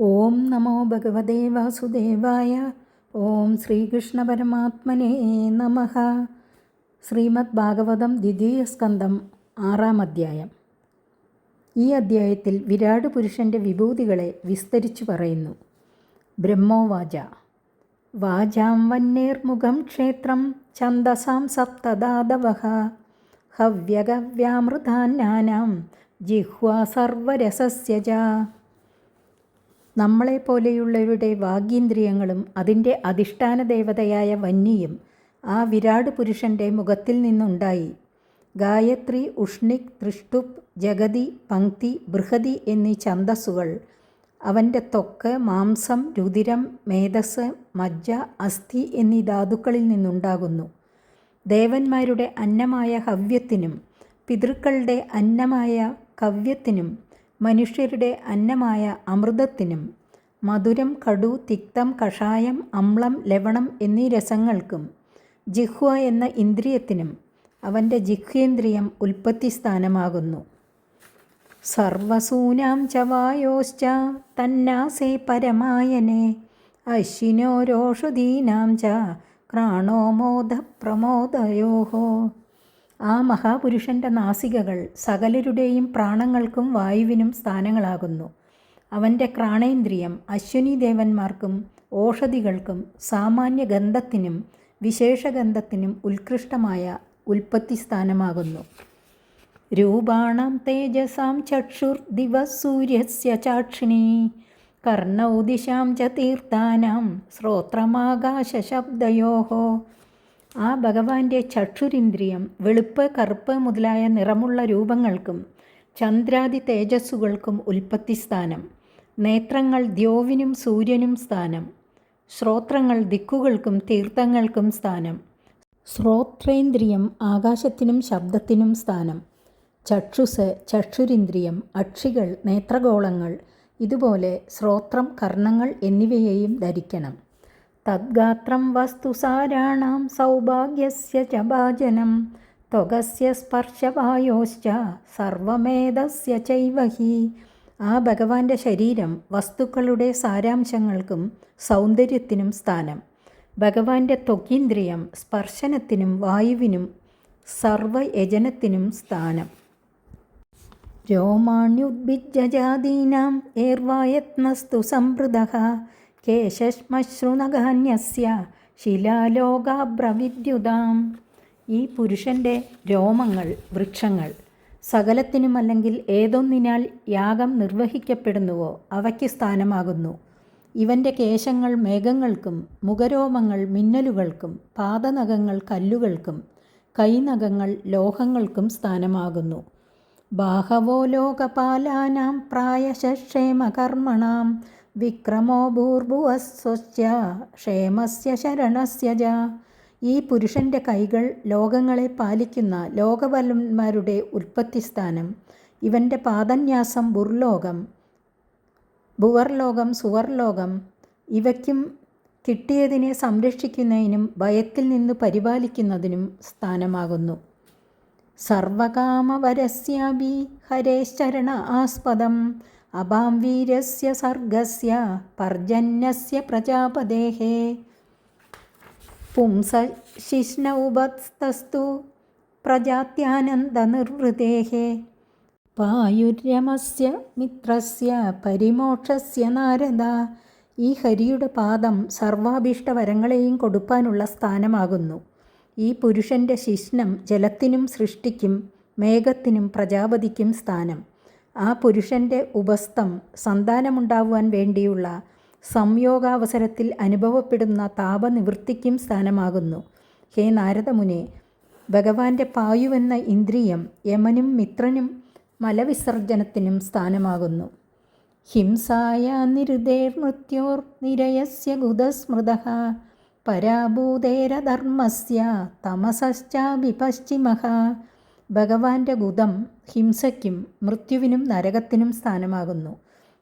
ഓം നമോ ഭഗവതേ വാസുദേവായ ഓം ശ്രീകൃഷ്ണ പരമാത്മനേ നമ. ശ്രീമദ് ഭാഗവതം ദ്വിതീയ സ്കന്ധം ആറാം അധ്യായം. ഈ അധ്യായത്തിൽ വിരാട് പുരുഷന്റെ വിഭൂതികളെ വിസ്തരിച്ചു പറയുന്നു. ബ്രഹ്മോവാച. വാചാം വന്നേർമുഖം ക്ഷേത്രം ഛന്ദസാം സപ്തദാതവഹ ഹവ്യഗവ്യാമൃതാന്നാനാം ജിഹ്വാ സർവരസസ്യ നമ്മളെപ്പോലെയുള്ളവരുടെ വാഗീന്ദ്രിയങ്ങളും അതിന്റെ അധിഷ്ഠാന ദേവതയായ വന്യയും ആ വിരാട് പുരുഷന്റെ മുഖത്തിൽ നിന്നുണ്ടായി. ഗായത്രി ഉഷ്ണിക് തൃഷ്ടുപ് ജഗതി പങ്ക്തി ബൃഹതി എന്നീ ഛന്ദസ്സുകൾ അവന്റെ ത്വക്ക് മാംസം രുതിരം മേധസ് മജ്ജ അസ്ഥി എന്നീ ധാതുക്കളിൽ നിന്നുണ്ടാകുന്നു. ദേവന്മാരുടെ അന്നമായ ഹവ്യത്തിനും പിതൃക്കളുടെ അന്നമായ കവ്യത്തിനും മനുഷ്യരുടെ അന്നമായ അമൃതത്തിനും മധുരം കടു തിക്തം കഷായം അമ്ലം ലവണം എന്നീ രസങ്ങൾക്കും ജിഹ്വ എന്ന ഇന്ദ്രിയത്തിനും അവന്റെ ജിഹ്വേന്ദ്രിയം ഉൽപ്പത്തി സ്ഥാനമാകുന്നു സർവസൂനാം ചവായോശ്ച വായോശ്ച തന്നാസേ പരമായനെ അശ്വിനോരോഷധീനാം ച ക്രാണോമോദപ്രമോദയോഹോ ആ മഹാപുരുഷന്റെ നാസികകൾ സകലരുടെയും പ്രാണങ്ങൾക്കും വായുവിനും സ്ഥാനങ്ങളാകുന്നു. അവന്റെ ക്രാണേന്ദ്രിയം അശ്വിനി ദേവന്മാർക്കും ഓഷധികൾക്കും സാമാന്യ ഗന്ധത്തിനും വിശേഷഗന്ധത്തിനും ഉത്കൃഷ്ടമായ ഉൽപ്പത്തി സ്ഥാനമാകുന്നു രൂപാണം തേജസാം ചക്ഷുർ ദിവസൂര്യസ്യ ചാക്ഷിണി കർണൗ ദിശാം ച തീർത്ഥാനാം ശ്രോത്രമാകാശശബ്ദയോഹോ ആ ഭഗവാന്റെ ചക്ഷുരിന്ദ്രിയം വെളുപ്പ് കറുപ്പ് മുതലായ നിറമുള്ള രൂപങ്ങൾക്കും ചന്ദ്രാദി തേജസ്സുകൾക്കും ഉൽപ്പത്തി സ്ഥാനം. നേത്രങ്ങൾ ദ്യോവിനും സൂര്യനും സ്ഥാനം. ശ്രോത്രങ്ങൾ ദിക്കുകൾക്കും തീർത്ഥങ്ങൾക്കും സ്ഥാനം. ശ്രോത്രേന്ദ്രിയം ആകാശത്തിനും ശബ്ദത്തിനും സ്ഥാനം. ചക്ഷുസ് ചക്ഷുരിന്ദ്രിയം അക്ഷികൾ നേത്രഗോളങ്ങൾ ഇതുപോലെ ശ്രോത്രം കർണങ്ങൾ എന്നിവയെയും ധരിക്കണം. തദ്ഗാത്രം വസ്തുസാരാണാം സൗഭാഗ്യസ്യ ച ഭാജനം. ത്വകസ്യ സ്പർശവായോശ്ച സർവമേധസ്യ ചൈവഹി ആ ഭഗവാന്റെ ശരീരം വസ്തുക്കളുടെ സാരാംശങ്ങൾക്കും സൗന്ദര്യത്തിനും സ്ഥാനം. ഭഗവാന്റെ ത്വകീന്ദ്രിയം സ്പർശനത്തിനും വായുവിനും സർവയജനത്തിനും സ്ഥാനം. രോമാണ്യുദ്ഭിജാതീനാം ഏർവായത്നസ്തു സംവൃത. കേശശ്മശ്രുനഗാന്യസ്യ ശിലാലോകാബ്രവിദ്യുതാം. ഈ പുരുഷന്റെ രോമങ്ങൾ വൃക്ഷങ്ങൾ സകലത്തിനുമല്ലെങ്കിൽ ഏതൊന്നിനാൽ യാഗം നിർവഹിക്കപ്പെടുന്നുവോ അവയ്ക്ക് സ്ഥാനമാകുന്നു. ഇവന്റെ കേശങ്ങൾ മേഘങ്ങൾക്കും മുഖരോമങ്ങൾ മിന്നലുകൾക്കും പാദനഖങ്ങൾ കല്ലുകൾക്കും കൈനഖങ്ങൾ ലോഹങ്ങൾക്കും സ്ഥാനമാകുന്നു. ബാഹവോ ലോകപാലാനാം പ്രായശക്ഷേമകർമ്മണാം വിക്രമോ ഭൂർഭുവസ്വസ്യ ക്ഷേമസ്യ ശരണസ്യ ജ. ഈ പുരുഷന്റെ കൈകൾ ലോകങ്ങളെ പാലിക്കുന്ന ലോകവലന്മാരുടെ ഉൽപ്പത്തിസ്ഥാനം. ഇവന്റെ പാദന്യാസം ബുർലോകം ഭുവർലോകം സുവർലോകം. ഇവയ്ക്കും കിട്ടിയതിനെ സംരക്ഷിക്കുന്നതിനും ഭയത്തിൽ നിന്ന് പരിപാലിക്കുന്നതിനും സ്ഥാനമാകുന്നു. സർവകാമവരസ്യാഭി ഹരേശ്ചരണ ആസ്പദം അപാം വീരസ്യ സർഗസ്യ പർജന്യസ്യ പ്രജാപതേഹേ പുംസ ശിഷ്ണൗപസ്തസ്തു പ്രജാത്യാനന്ദനിർവൃതേः പായുര്യമസ്യ മിത്രസ്യ പരിമോക്ഷസ്യ നാരദ. ഈ ഹരിയുടെ പാദം സർവാഭീഷ്ടവരങ്ങളെയും കൊടുപ്പാനുള്ള സ്ഥാനമാകുന്നു. ഈ പുരുഷന്റെ ശിഷ്ണം ജലത്തിനും സൃഷ്ടിക്കും മേഘത്തിനും പ്രജാപതിക്കും സ്ഥാനം. ആ പുരുഷന്റെ ഉപസ്ഥം സന്താനമുണ്ടാവുവാൻ വേണ്ടിയുള്ള സംയോഗാവസരത്തിൽ അനുഭവപ്പെടുന്ന താപനിവൃത്തിക്കും സ്ഥാനമാകുന്നു. ഹേ നാരദമുനെ ഭഗവാന്റെ പായുവെന്ന ഇന്ദ്രിയം യമനും മിത്രനും മലവിസർജനത്തിനും സ്ഥാനമാകുന്നു. ഹിംസായ നിരുദേർമൃത്യോർ നിരയസ്യ ഗുദസ്മൃത പരാഭൂതേരധർമ്മസ്യ തമസശ്ചാഭിപശ്ചിമ ഭഗവാന്റെ ഗുദം ഹിംസയ്ക്കും മൃത്യുവിനും നരകത്തിനും സ്ഥാനമാകുന്നു.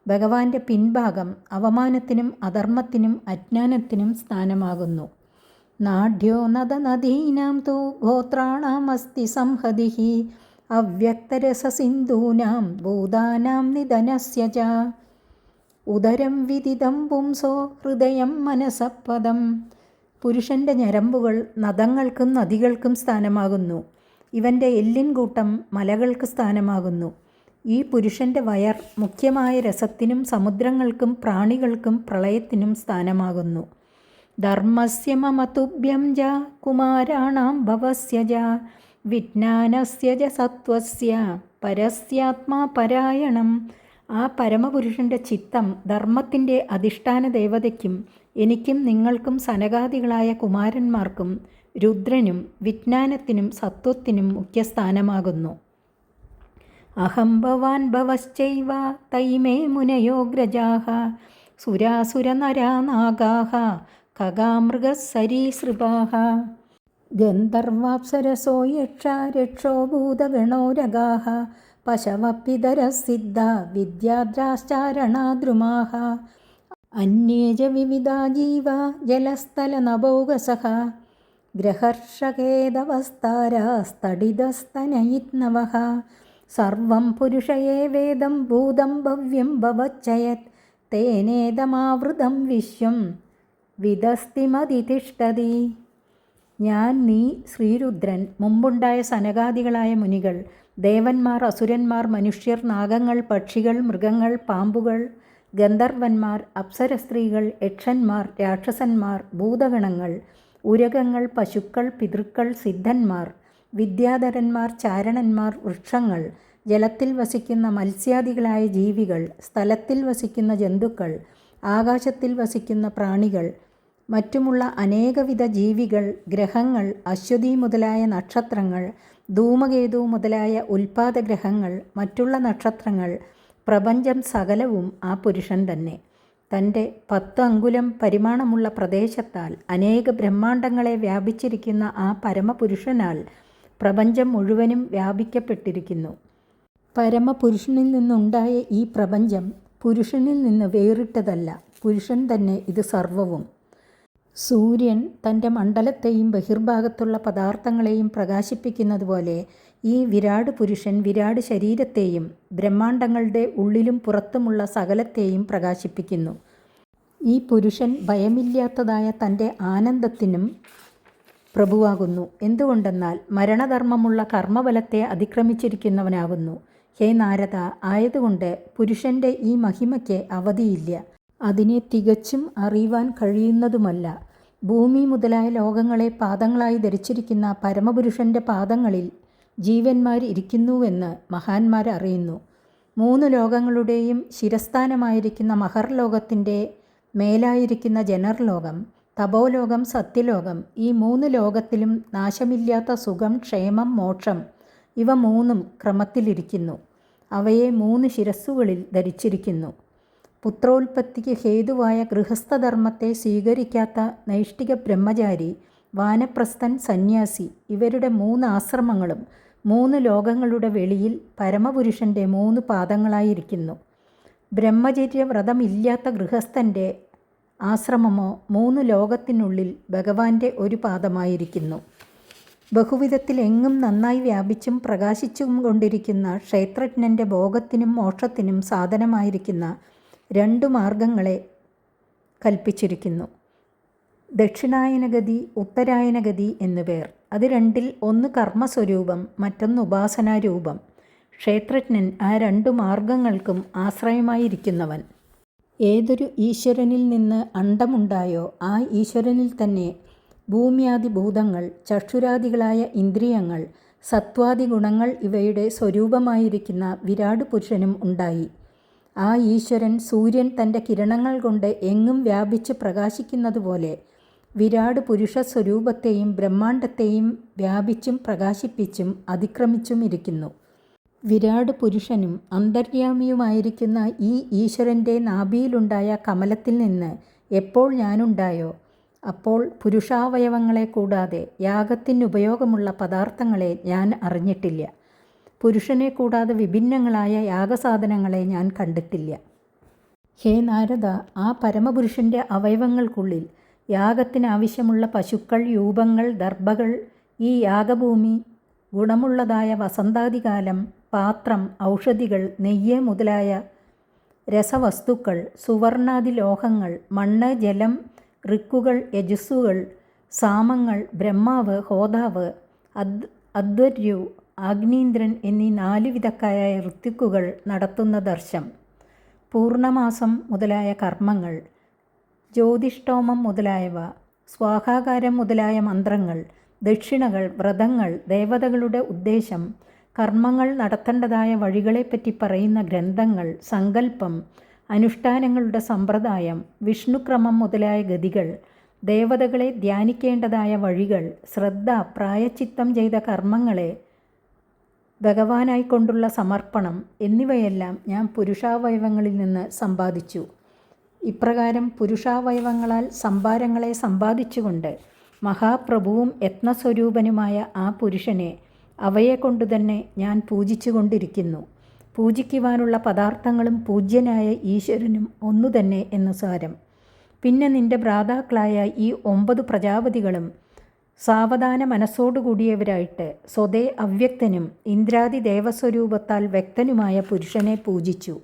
ഭഗവാന്റെ പിൻഭാഗം അവമാനത്തിനും അധർമ്മത്തിനും അജ്ഞാനത്തിനും സ്ഥാനമാകുന്നു. നാഢ്യോ നദനദീനാം ഗോത്രാണാം ഗോത്രാണാമസ്തി സംഹതി. അവ്യക്തരസസിന്ധൂനാം ഭൂതാനാം നിധനസ്യ ഉദരം വിദിതം പുംസോ ഹൃദയം മനസപ്പദം. പുരുഷന്റെ ഞരമ്പുകൾ നദങ്ങൾക്കും നദികൾക്കും സ്ഥാനമാകുന്നു. ഇവന്റെ എല്ലിൻ കൂട്ടം മലകൾക്ക് സ്ഥാനമാകുന്നു. ഈ പുരുഷന്റെ വയർ മുഖ്യമായ രസത്തിനും സമുദ്രങ്ങൾക്കും പ്രാണികൾക്കും പ്രളയത്തിനും സ്ഥാനമാകുന്നു. ധർമ്മസ്യ മമതുഭ്യം ജ കുമാരാണാം ഭവസ്യ ജ വിജ്ഞാനസ്യ ജ സത്വസ്യ പരസ്യാത്മാ പരായണം. ആ പരമപുരുഷന്റെ ചിത്തം ധർമ്മത്തിന്റെ അധിഷ്ഠാന ദേവതയ്ക്കും എനിക്കും നിങ്ങൾക്കും സനകാദികളായ കുമാരന്മാർക്കും രുദ്രനും വിജ്ഞാനത്തിനും സത്വത്തിനും മുഖ്യസ്ഥാനമാകുന്നു അഹം ഭവാൻ ഭവശ്ചൈവ തൈമേ മുനയോഗ്രജാഹ സുരാസുരനരാനാഗാഹ ഖഗാമൃഗസരീസൃപാഹ ഗന്ധർവാപ്സരസോ യക്ഷ രക്ഷോ ഭൂതഗണോരഗാഹ പശവപ്പിതരസിദ്ധ വിദ്യാദ്രാശ്ചാരണാദ്രുമാഹ. അന്യേജ വിവിധ ജീവ ജീവ ജലസ്ഥലനഭോഗസഹ ഗ്രഹർഷകേതവസ്താരസ്തടിതസ്തനയിത്നവः സർവം പുരുഷയേ വേദം ഭൂതം ഭവ്യം ഭവച്ചയത്. തേനേതമാവൃതം വിശ്വം വിദസ്തിമതിതിഷ്ഠതി. ഞാൻ നീ ശ്രീരുദ്രൻ മുമ്പുണ്ടായ സനകാദികളായ മുനികൾ ദേവന്മാർ അസുരന്മാർ മനുഷ്യർ നാഗങ്ങൾ പക്ഷികൾ മൃഗങ്ങൾ പാമ്പുകൾ ഗന്ധർവന്മാർ അപ്സരസ്ത്രീകൾ യക്ഷന്മാർ രാക്ഷസന്മാർ ഭൂതഗണങ്ങൾ ഉരകങ്ങൾ പശുക്കൾ പിതൃക്കൾ സിദ്ധന്മാർ വിദ്യാധരന്മാർ ചാരണന്മാർ വൃക്ഷങ്ങൾ ജലത്തിൽ വസിക്കുന്ന മത്സ്യാദികളായ ജീവികൾ സ്ഥലത്തിൽ വസിക്കുന്ന ജന്തുക്കൾ ആകാശത്തിൽ വസിക്കുന്ന പ്രാണികൾ മറ്റുമുള്ള അനേകവിധ ജീവികൾ ഗ്രഹങ്ങൾ അശ്വതി മുതലായ നക്ഷത്രങ്ങൾ ധൂമകേതു മുതലായ ഉൽപാദഗ്രഹങ്ങൾ മറ്റുള്ള നക്ഷത്രങ്ങൾ പ്രപഞ്ചം സകലവും ആ പുരുഷൻ തന്നെ. തന്റെ പത്ത് അങ്കുലം പരിമാണമുള്ള പ്രദേശത്താൽ അനേക ബ്രഹ്മാണ്ടങ്ങളെ വ്യാപിച്ചിരിക്കുന്ന ആ പരമപുരുഷനാൽ പ്രപഞ്ചം മുഴുവനും വ്യാപിക്കപ്പെട്ടിരിക്കുന്നു. പരമപുരുഷനിൽ നിന്നുണ്ടായ ഈ പ്രപഞ്ചം പുരുഷനിൽ നിന്ന് വേറിട്ടതല്ല. പുരുഷൻ തന്നെ ഇത് സർവവും. സൂര്യൻ തന്റെ മണ്ഡലത്തെയും ബഹിർഭാഗത്തുള്ള പദാർത്ഥങ്ങളെയും പ്രകാശിപ്പിക്കുന്നതുപോലെ ഈ വിരാട് പുരുഷൻ വിരാട് ശരീരത്തെയും ബ്രഹ്മാണ്ടങ്ങളുടെ ഉള്ളിലും പുറത്തുമുള്ള സകലത്തെയും പ്രകാശിപ്പിക്കുന്നു. ഈ പുരുഷൻ ഭയമില്ലാത്തതായ തന്റെ ആനന്ദത്തിനും പ്രഭുവാകുന്നു. എന്തുകൊണ്ടെന്നാൽ മരണധർമ്മമുള്ള കർമ്മബലത്തെ അതിക്രമിച്ചിരിക്കുന്നവനാകുന്നു ഹേ നാരദ ആയതുകൊണ്ട് പുരുഷന്റെ ഈ മഹിമയ്ക്ക് അവധിയില്ല. അതിനെ തികച്ചും അറിയുവാൻ കഴിയുന്നതുമല്ല. ഭൂമി മുതലായ ലോകങ്ങളെ പാദങ്ങളായി ധരിച്ചിരിക്കുന്ന പരമപുരുഷന്റെ പാദങ്ങളിൽ ജീവന്മാർ ഇരിക്കുന്നുവെന്ന് മഹാന്മാർ അറിയുന്നു. മൂന്ന് ലോകങ്ങളുടെയും ശിരസ്ഥാനമായിരിക്കുന്ന മഹർ മഹർലോകത്തിന്റെ മേലായിരിക്കുന്ന ജനർ ജനർലോകം തപോലോകം സത്യലോകം ഈ മൂന്ന് ലോകത്തിലും നാശമില്ലാത്ത സുഖം ക്ഷേമം മോക്ഷം ഇവ മൂന്നും ക്രമത്തിലിരിക്കുന്നു. അവയെ മൂന്ന് ശിരസ്സുകളിൽ ധരിച്ചിരിക്കുന്നു. പുത്രോൽപത്തിക്ക് ഹേതുവായ ഗൃഹസ്ഥധർമ്മത്തെ സ്വീകരിക്കാത്ത നൈഷ്ഠിക ബ്രഹ്മചാരി വാനപ്രസ്ഥൻ സന്യാസി. ഇവരുടെ മൂന്ന് ആശ്രമങ്ങളും മൂന്ന് ലോകങ്ങളുടെ വെളിയിൽ പരമപുരുഷന്റെ മൂന്ന് പാദങ്ങളായിരിക്കുന്നു. ബ്രഹ്മചര്യ വ്രതമില്ലാത്ത ഗൃഹസ്ഥന്റെ ആശ്രമമോ മൂന്ന് ലോകത്തിനുള്ളിൽ ഭഗവാന്റെ ഒരു പാദമായിരിക്കുന്നു. ബഹുവിധത്തിൽ എങ്ങും നന്നായി വ്യാപിച്ചും പ്രകാശിച്ചും കൊണ്ടിരിക്കുന്ന ക്ഷേത്രജ്ഞന്റെ ഭോഗത്തിനും മോക്ഷത്തിനും സാധനമായിരിക്കുന്ന രണ്ടു മാർഗങ്ങളെ കൽപ്പിച്ചിരിക്കുന്നു. ദക്ഷിണായനഗതി ഉത്തരായനഗതി എന്നുപേർ അത് രണ്ടിൽ ഒന്ന് കർമ്മസ്വരൂപം മറ്റൊന്ന് ഉപാസനാരൂപം. ക്ഷേത്രജ്ഞൻ ആ രണ്ടു മാർഗങ്ങൾക്കും ആശ്രയമായിരിക്കുന്നവൻ. ഏതൊരു ഈശ്വരനിൽ നിന്ന് അണ്ടമുണ്ടായോ ആ ഈശ്വരനിൽ തന്നെ ഭൂമിയാദി ഭൂതങ്ങൾ ചക്ഷുരാദികളായ ഇന്ദ്രിയങ്ങൾ സത്വാദി ഗുണങ്ങൾ ഇവയുടെ സ്വരൂപമായിരിക്കുന്ന വിരാട് പുരുഷനും ഉണ്ടായി. ആ ഈശ്വരൻ സൂര്യൻ തന്റെ കിരണങ്ങൾ കൊണ്ട് എങ്ങും വ്യാപിച്ച് പ്രകാശിക്കുന്നതുപോലെ വിരാട് പുരുഷ സ്വരൂപത്തെയും ബ്രഹ്മാണ്ടത്തെയും വ്യാപിച്ചും പ്രകാശിപ്പിച്ചും അതിക്രമിച്ചും ഇരിക്കുന്നു വിരാട് പുരുഷനും അന്തര്യാമിയുമായിരിക്കുന്ന ഈ ഈശ്വരന്റെ നാഭിയിലുണ്ടായ കമലത്തിൽ നിന്ന് എപ്പോൾ ഞാനുണ്ടായോ? അപ്പോൾ പുരുഷാവയവങ്ങളെ കൂടാതെ യാഗത്തിനുപയോഗമുള്ള പദാർത്ഥങ്ങളെ ഞാൻ അറിഞ്ഞിട്ടില്ല. പുരുഷനെ കൂടാതെ വിഭിന്നങ്ങളായ യാഗസാധനങ്ങളെ ഞാൻ കണ്ടിട്ടില്ല. ഹേ നാരദ ആ പരമപുരുഷന്റെ അവയവങ്ങൾക്കുള്ളിൽ യാഗത്തിനാവശ്യമുള്ള പശുക്കൾ രൂപങ്ങൾ ദർഭകൾ ഈ യാഗഭൂമി ഗുണമുള്ളതായ വസന്താദികാലം പാത്രം ഔഷധികൾ നെയ്യ് മുതലായ രസവസ്തുക്കൾ സുവർണാദി ലോഹങ്ങൾ മണ്ണ് ജലം ഋക്കുകൾ യജസ്സുകൾ സാമങ്ങൾ ബ്രഹ്മാവ് ഹോതാവ് അദ് അദ്വര്യു ആഗ്നീന്ദ്രൻ എന്നീ നാല് വിധക്കാരായ ഋത്വിക്കുകൾ നടത്തുന്ന ദർശം. പൂർണമാസം മുതലായ കർമ്മങ്ങൾ. ജ്യോതിഷ്ടോമം മുതലായവ സ്വാഹാകാരം മുതലായ മന്ത്രങ്ങൾ ദക്ഷിണകൾ വ്രതങ്ങൾ ദേവതകളുടെ ഉദ്ദേശം കർമ്മങ്ങൾ നടത്തേണ്ടതായ വഴികളെപ്പറ്റി പറയുന്ന ഗ്രന്ഥങ്ങൾ സങ്കല്പം അനുഷ്ഠാനങ്ങളുടെ സമ്പ്രദായം വിഷ്ണുക്രമം മുതലായ ഗതികൾ ദേവതകളെ ധ്യാനിക്കേണ്ടതായ വഴികൾ ശ്രദ്ധ പ്രായച്ചിത്തം ചെയ്ത കർമ്മങ്ങളെ ഭഗവാനായിക്കൊണ്ടുള്ള സമർപ്പണം എന്നിവയെല്ലാം ഞാൻ പുരുഷാവയവങ്ങളിൽ നിന്ന് സമ്പാദിച്ചു. ഇപ്രകാരം പുരുഷാവയവങ്ങളാൽ സംഭാരങ്ങളെ സമ്പാദിച്ചുകൊണ്ട് മഹാപ്രഭുവും യത്നസ്വരൂപനുമായ ആ പുരുഷനെ അവയെ കൊണ്ടുതന്നെ ഞാൻ പൂജിച്ചുകൊണ്ടിരിക്കുന്നു. പൂജിക്കുവാനുള്ള പദാർത്ഥങ്ങളും പൂജ്യനായ ഈശ്വരനും ഒന്നുതന്നെ എന്നു സാരം. പിന്നെ നിന്റെ ഭ്രാതാക്കളായ ഈ ഒമ്പത് പ്രജാപതികളും സാവധാന മനസ്സോടുകൂടിയവരായിട്ട് സ്വതേ അവ്യക്തനും ഇന്ദ്രാദി ദേവസ്വരൂപത്താൽ വ്യക്തനുമായ പുരുഷനെ പൂജിച്ചു.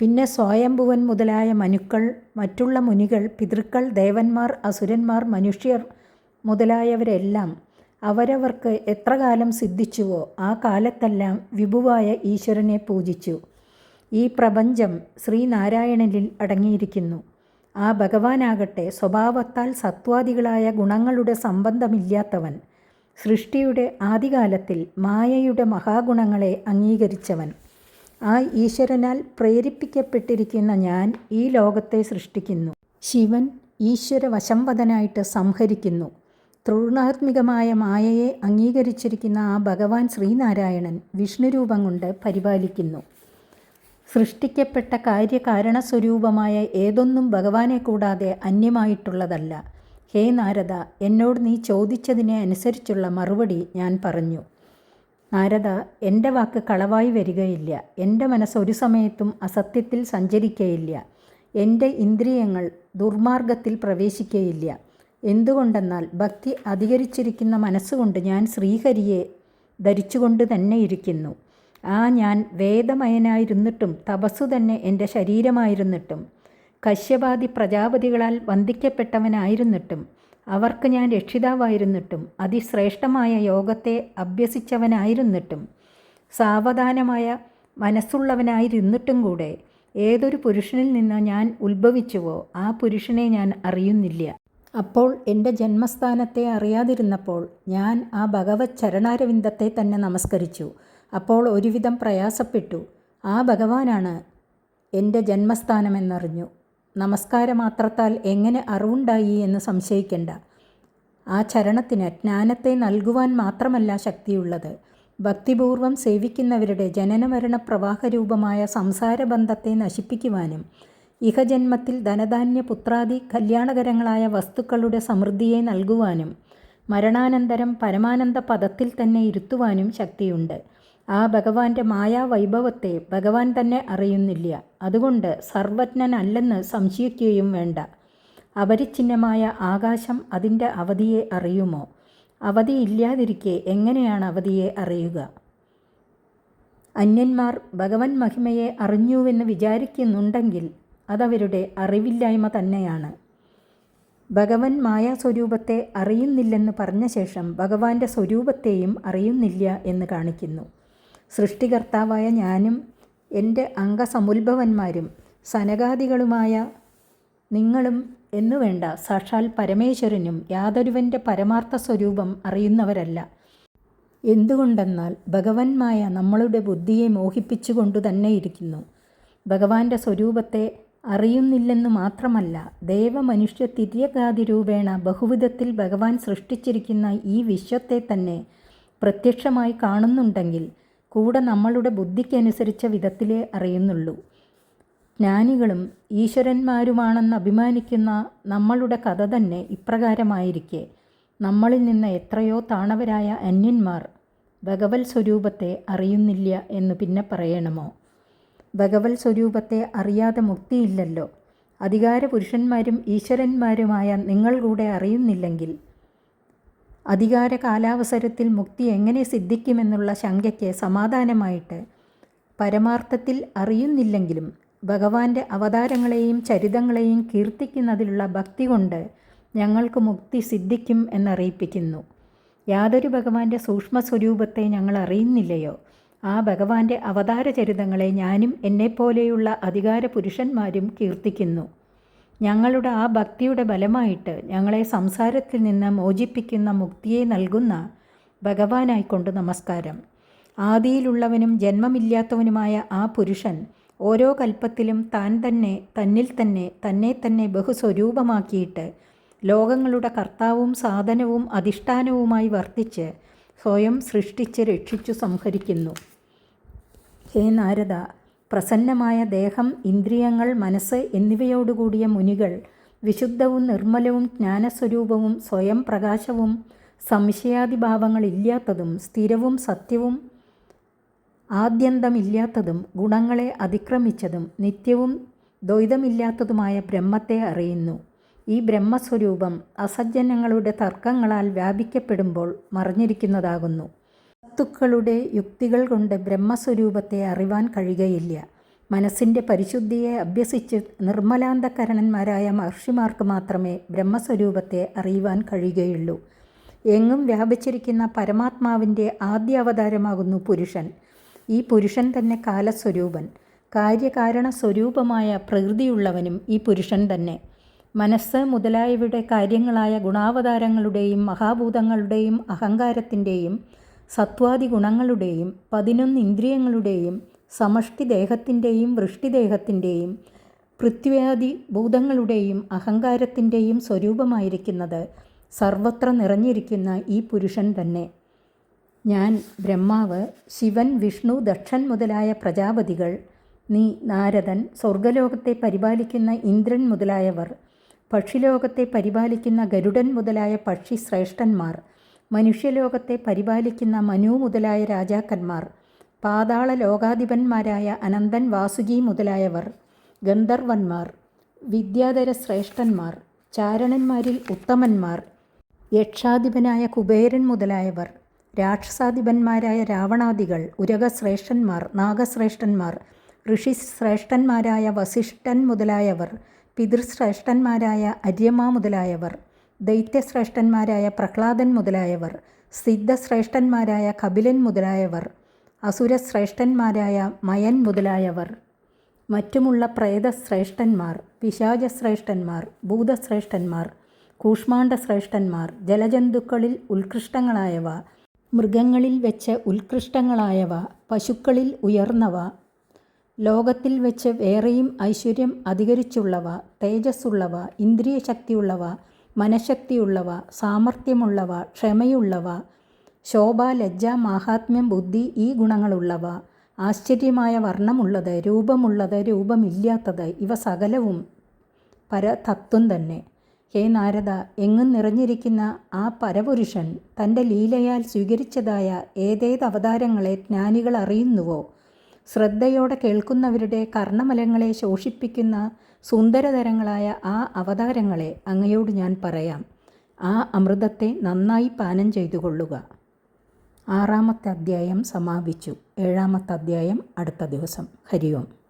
പിന്നെ സ്വയംഭുവൻ മുതലായ മനുക്കൾ മറ്റുള്ള മുനികൾ പിതൃക്കൾ ദേവന്മാർ അസുരന്മാർ മനുഷ്യർ മുതലായവരെല്ലാം അവരവർക്ക് എത്ര കാലം സിദ്ധിച്ചുവോ ആ കാലത്തെല്ലാം വിഭുവായ ഈശ്വരനെ പൂജിച്ചു. ഈ പ്രപഞ്ചം ശ്രീനാരായണനിൽ അടങ്ങിയിരിക്കുന്നു. ആ ഭഗവാനാകട്ടെ സ്വഭാവത്താൽ സത്വാദികളായ ഗുണങ്ങളുടെ സംബന്ധമില്ലാത്തവൻ സൃഷ്ടിയുടെ ആദികാലത്തിൽ മായയുടെ മഹാഗുണങ്ങളെ അംഗീകരിച്ചവൻ. ആ ഈശ്വരനാൽ പ്രേരിപ്പിക്കപ്പെട്ടിരിക്കുന്ന ഞാൻ ഈ ലോകത്തെ സൃഷ്ടിക്കുന്നു. ശിവൻ ഈശ്വര വശംവദനായിട്ട് സംഹരിക്കുന്നു. തൃണാത്മികമായ മായയെ അംഗീകരിച്ചിരിക്കുന്ന ആ ഭഗവാൻ ശ്രീനാരായണൻ വിഷ്ണുരൂപം കൊണ്ട് പരിപാലിക്കുന്നു. സൃഷ്ടിക്കപ്പെട്ട കാര്യകാരണ സ്വരൂപമായ ഏതൊന്നും ഭഗവാനെ കൂടാതെ അന്യമായിട്ടുള്ളതല്ല. ഹേ നാരദ എന്നോട് നീ ചോദിച്ചതിനെ അനുസരിച്ചുള്ള മറുപടി ഞാൻ പറഞ്ഞു. നാരദ എന്റെ വാക്ക് കളവായി വരികയില്ല. എന്റെ മനസ്സ് ഒരു സമയത്തും അസത്യത്തിൽ സഞ്ചരിക്കയില്ല. എന്റെ ഇന്ദ്രിയങ്ങൾ ദുർമാർഗത്തിൽ പ്രവേശിക്കയില്ല. എന്തുകൊണ്ടെന്നാൽ ഭക്തി അധികരിച്ചിരിക്കുന്ന മനസ്സുകൊണ്ട് ഞാൻ ശ്രീഹരിയെ ധരിച്ചുകൊണ്ട് തന്നെ ഇരിക്കുന്നു. ആ ഞാൻ വേദമയനായിരുന്നിട്ടും തപസ്സു തന്നെ എന്റെ ശരീരമായിരുന്നിട്ടും കശ്യപാതി പ്രജാപതികളാൽ വന്ദിക്കപ്പെട്ടവനായിരുന്നിട്ടും അവർക്ക് ഞാൻ രക്ഷിതാവായിരുന്നിട്ടും അതിശ്രേഷ്ഠമായ യോഗത്തെ അഭ്യസിച്ചവനായിരുന്നിട്ടും സാവധാനമായ മനസ്സുള്ളവനായിരുന്നിട്ടും കൂടെ ഏതൊരു പുരുഷനിൽ നിന്ന് ഞാൻ ഉത്ഭവിച്ചുവോ ആ പുരുഷനെ ഞാൻ അറിയുന്നില്ല. അപ്പോൾ എന്റെ ജന്മസ്ഥാനത്തെ അറിയാതിരുന്നപ്പോൾ ഞാൻ ആ ഭഗവത് ചരണാരവിന്ദത്തെ തന്നെ നമസ്കരിച്ചു. അപ്പോൾ ഒരുവിധം പ്രയാസപ്പെട്ടു. ആ ഭഗവാനാണ് എന്റെ ജന്മസ്ഥാനമെന്നറിഞ്ഞു. നമസ്കാരമാത്രത്താൽ എങ്ങനെ അറിവുണ്ടായി എന്ന് സംശയിക്കേണ്ട. ആ ചരണത്തിന് ജ്ഞാനത്തെ നൽകുവാൻ മാത്രമല്ല ശക്തിയുള്ളത്. ഭക്തിപൂർവം സേവിക്കുന്നവരുടെ ജനനമരണ പ്രവാഹരൂപമായ സംസാരബന്ധത്തെ നശിപ്പിക്കുവാനും ഇഹജന്മത്തിൽ ധനധാന്യ പുത്രാദി കല്യാണകരങ്ങളായ വസ്തുക്കളുടെ സമൃദ്ധിയെ നൽകുവാനും മരണാനന്തരം പരമാനന്ദ പദത്തിൽ തന്നെ ഇരുത്തുവാനും ശക്തിയുണ്ട്. ആ ഭഗവാന്റെ മായാവൈഭവത്തെ ഭഗവാൻ തന്നെ അറിയുന്നില്ല. അതുകൊണ്ട് സർവജ്ഞനല്ലെന്ന് സംശയിക്കുകയും വേണ്ട. അപരിച്ഛിന്നമായ ആകാശം അതിന്റെ അവധിയെ അറിയുമോ? അവധി ഇല്ലാതിരിക്കെ എങ്ങനെയാണ് അവധിയെ അറിയുക? അന്യന്മാർ ഭഗവൻ മഹിമയെ അറിഞ്ഞുവെന്ന് വിചാരിക്കുന്നുണ്ടെങ്കിൽ അതവരുടെ അറിവില്ലായ്മ തന്നെയാണ്. ഭഗവൻ മായാസ്വരൂപത്തെ അറിയുന്നില്ലെന്ന് പറഞ്ഞ ശേഷം ഭഗവാന്റെ സ്വരൂപത്തെയും അറിയുന്നില്ല എന്ന് കാണിക്കുന്നു. സൃഷ്ടികർത്താവായ ഞാനും എന്റെ അംഗസമുത്ഭവന്മാരും സനകാദികളുമായ നിങ്ങളും എന്നു വേണ്ട സാക്ഷാൽ പരമേശ്വരനും യാതൊരുവന്റെ പരമാർത്ഥ സ്വരൂപം അറിയുന്നവരല്ല. എന്തുകൊണ്ടെന്നാൽ ഭഗവന്മായ നമ്മളുടെ ബുദ്ധിയെ മോഹിപ്പിച്ചുകൊണ്ടു തന്നെ ഇരിക്കുന്നു. ഭഗവാന്റെ സ്വരൂപത്തെ അറിയുന്നില്ലെന്നു മാത്രമല്ല ദേവമനുഷ്യ തിര്യഗാതി രൂപേണ ബഹുവിധത്തിൽ ഭഗവാൻ സൃഷ്ടിച്ചിരിക്കുന്ന ഈ വിശ്വത്തെ തന്നെ പ്രത്യക്ഷമായി കാണുന്നുണ്ടെങ്കിൽ കൂടെ നമ്മളുടെ ബുദ്ധിക്കനുസരിച്ച വിധത്തിലേ അറിയുന്നുള്ളൂ. ജ്ഞാനികളും ഈശ്വരന്മാരുമാണെന്ന് അഭിമാനിക്കുന്ന നമ്മളുടെ കഥ തന്നെ ഇപ്രകാരമായിരിക്കെ. നമ്മളിൽ നിന്ന് എത്രയോ താണവരായ അന്യന്മാർ ഭഗവത് സ്വരൂപത്തെ അറിയുന്നില്ല എന്ന് പിന്നെ പറയണമോ? ഭഗവത് സ്വരൂപത്തെ അറിയാതെ മുക്തിയില്ലല്ലോ. അധികാര പുരുഷന്മാരും ഈശ്വരന്മാരുമായ നിങ്ങൾ കൂടെ അറിയുന്നില്ലെങ്കിൽ അധികാര കാലാവസരത്തിൽ മുക്തി എങ്ങനെ സിദ്ധിക്കുമെന്നുള്ള ശങ്കയ്ക്ക് സമാധാനമായിട്ട് പരമാർത്ഥത്തിൽ അറിയുന്നില്ലെങ്കിലും ഭഗവാന്റെ അവതാരങ്ങളെയും ചരിതങ്ങളെയും കീർത്തിക്കുന്നതിലുള്ള ഭക്തി കൊണ്ട് ഞങ്ങൾക്ക് മുക്തി സിദ്ധിക്കും എന്നറിയിപ്പിക്കുന്നു. യാതൊരു ഭഗവാന്റെ സൂക്ഷ്മ സ്വരൂപത്തെ ഞങ്ങൾ അറിയുന്നില്ലയോ? ആ ഭഗവാന്റെ അവതാര ചരിതങ്ങളെ ഞാനും എന്നെപ്പോലെയുള്ള അധികാര പുരുഷന്മാരും കീർത്തിക്കുന്നു. ഞങ്ങളുടെ ആ ഭക്തിയുടെ ബലമായിട്ട് ഞങ്ങളെ സംസാരത്തിൽ നിന്ന് മോചിപ്പിക്കുന്ന മുക്തിയെ നൽകുന്ന ഭഗവാനായിക്കൊണ്ട് നമസ്കാരം. ആദിയിലുള്ളവനും ജന്മമില്ലാത്തവനുമായ ആ പുരുഷൻ ഓരോ കൽപ്പത്തിലും താൻ തന്നെ തന്നിൽ തന്നെ തന്നെ തന്നെ ബഹുസ്വരൂപമാക്കിയിട്ട് ലോകങ്ങളുടെ കർത്താവും സാധനവും അധിഷ്ഠാനവുമായി വർത്തിച്ച് സ്വയം സൃഷ്ടിച്ച് രക്ഷിച്ചു സംഹരിക്കുന്നു. ഹേ നാരദ പ്രസന്നമായ ദേഹം ഇന്ദ്രിയങ്ങൾ മനസ്സ് എന്നിവയോടുകൂടിയ മുനികൾ വിശുദ്ധവും നിർമ്മലവും ജ്ഞാനസ്വരൂപവും സ്വയം പ്രകാശവും സംശയാദിഭാവങ്ങളില്ലാത്തതും സ്ഥിരവും സത്യവും ആദ്യന്തമില്ലാത്തതും ഗുണങ്ങളെ അതിക്രമിച്ചതും നിത്യവും ദ്വൈതമില്ലാത്തതുമായ ബ്രഹ്മത്തെ അറിയുന്നു. ഈ ബ്രഹ്മസ്വരൂപം അസജ്ജനങ്ങളുടെ തർക്കങ്ങളാൽ വ്യാപിക്കപ്പെടുമ്പോൾ മറിഞ്ഞിരിക്കുന്നതാകുന്നു. വസ്തുക്കളുടെ യുക്തികൾ കൊണ്ട് ബ്രഹ്മസ്വരൂപത്തെ അറിവാൻ കഴിയുകയില്ല. മനസ്സിന്റെ പരിശുദ്ധിയെ അഭ്യസിച്ച് നിർമ്മലാന്തകരണന്മാരായ മഹർഷിമാർക്ക് മാത്രമേ ബ്രഹ്മസ്വരൂപത്തെ അറിയുവാൻ കഴിയുകയുള്ളൂ. എങ്ങും വ്യാപിച്ചിരിക്കുന്ന പരമാത്മാവിന്റെ ആദ്യ അവതാരമാകുന്നു പുരുഷൻ. ഈ പുരുഷൻ തന്നെ കാലസ്വരൂപൻ. കാര്യകാരണ സ്വരൂപമായ പ്രകൃതിയുള്ളവനും ഈ പുരുഷൻ തന്നെ. മനസ്സ് മുതലായവയുടെ കാര്യങ്ങളായ ഗുണാവതാരങ്ങളുടെയും മഹാഭൂതങ്ങളുടെയും അഹങ്കാരത്തിന്റെയും സത്വാദി ഗുണങ്ങളുടെയും പതിനൊന്ന് ഇന്ദ്രിയങ്ങളുടെയും സമഷ്ടി ദേഹത്തിന്റെയും വൃഷ്ടിദേഹത്തിന്റെയും പൃഥ്വ്യാദി ഭൂതങ്ങളുടെയും അഹങ്കാരത്തിന്റെയും സ്വരൂപമായിരിക്കുന്നത് സർവത്ര നിറഞ്ഞിരിക്കുന്ന ഈ പുരുഷൻ തന്നെ. ഞാൻ ബ്രഹ്മാവ് ശിവൻ വിഷ്ണു ദക്ഷൻ മുതലായ പ്രജാപതികൾ നീ നാരദൻ സ്വർഗലോകത്തെ പരിപാലിക്കുന്ന ഇന്ദ്രൻ മുതലായവർ പക്ഷിലോകത്തെ പരിപാലിക്കുന്ന ഗരുഡൻ മുതലായ പക്ഷി ശ്രേഷ്ഠന്മാർ മനുഷ്യലോകത്തെ പരിപാലിക്കുന്ന മനു മുതലായ രാജാക്കന്മാർ പാതാള ലോകാധിപന്മാരായ അനന്തൻ വാസുകി മുതലായവർ ഗന്ധർവന്മാർ വിദ്യാധര ശ്രേഷ്ഠന്മാർ ചാരണന്മാരിൽ ഉത്തമന്മാർ യക്ഷാധിപനായ കുബേരൻ മുതലായവർ രാക്ഷസാധിപന്മാരായ രാവണാദികൾ ഉരകശ്രേഷ്ഠന്മാർ നാഗശ്രേഷ്ഠന്മാർ ഋഷിശ്രേഷ്ഠന്മാരായ വസിഷ്ഠൻ മുതലായവർ പിതൃശ്രേഷ്ഠന്മാരായ അര്യമ്മ മുതലായവർ ദൈത്യശ്രേഷ്ഠന്മാരായ പ്രഹ്ലാദൻ മുതലായവർ സിദ്ധശ്രേഷ്ഠന്മാരായ കപിലൻ മുതലായവർ അസുരശ്രേഷ്ഠന്മാരായ മയൻ മുതലായവർ മറ്റുമുള്ള പ്രേതശ്രേഷ്ഠന്മാർ പിശാചശ്രേഷ്ഠന്മാർ ഭൂതശ്രേഷ്ഠന്മാർ കൂഷ്മാണ്ഡശ്രേഷ്ഠന്മാർ ജലജന്തുക്കളിൽ ഉത്കൃഷ്ടങ്ങളായവ മൃഗങ്ങളിൽ വെച്ച് ഉത്കൃഷ്ടങ്ങളായവ പശുക്കളിൽ ഉയർന്നവ ലോകത്തിൽ വെച്ച് വേറെയും ഐശ്വര്യം അധികരിച്ചുള്ളവ തേജസ്സുള്ളവ ഇന്ദ്രിയശക്തിയുള്ളവ മനഃശക്തിയുള്ളവ സാമർഥ്യമുള്ളവ ക്ഷമയുള്ളവ ശോഭ ലജ്ജ മാഹാത്മ്യം ബുദ്ധി ഈ ഗുണങ്ങളുള്ളവ. ആശ്ചര്യമായ വർണമുള്ളത് രൂപമുള്ളത് രൂപമില്ലാത്തത് ഇവ സകലവും പരതത്വം തന്നെ. ഹേ നാരദ എങ്ങും നിറഞ്ഞിരിക്കുന്ന ആ പരപുരുഷൻ തന്റെ ലീലയാൽ സ്വീകരിച്ചതായ ഏതേത് അവതാരങ്ങളെ ജ്ഞാനികൾ അറിയുന്നുവോ? ശ്രദ്ധയോടെ കേൾക്കുന്നവരുടെ കർണമലങ്ങളെ ശോഷിപ്പിക്കുന്ന സുന്ദരതരങ്ങളായ ആ അവതാരങ്ങളെ അങ്ങയോട് ഞാൻ പറയാം. ആ അമൃതത്തെ നന്നായി പാനം ചെയ്തു കൊള്ളുക ആറാമത്തെ അധ്യായം സമാപിച്ചു. ഏഴാമത്തെ അധ്യായം അടുത്ത ദിവസം. ഹരിയോം.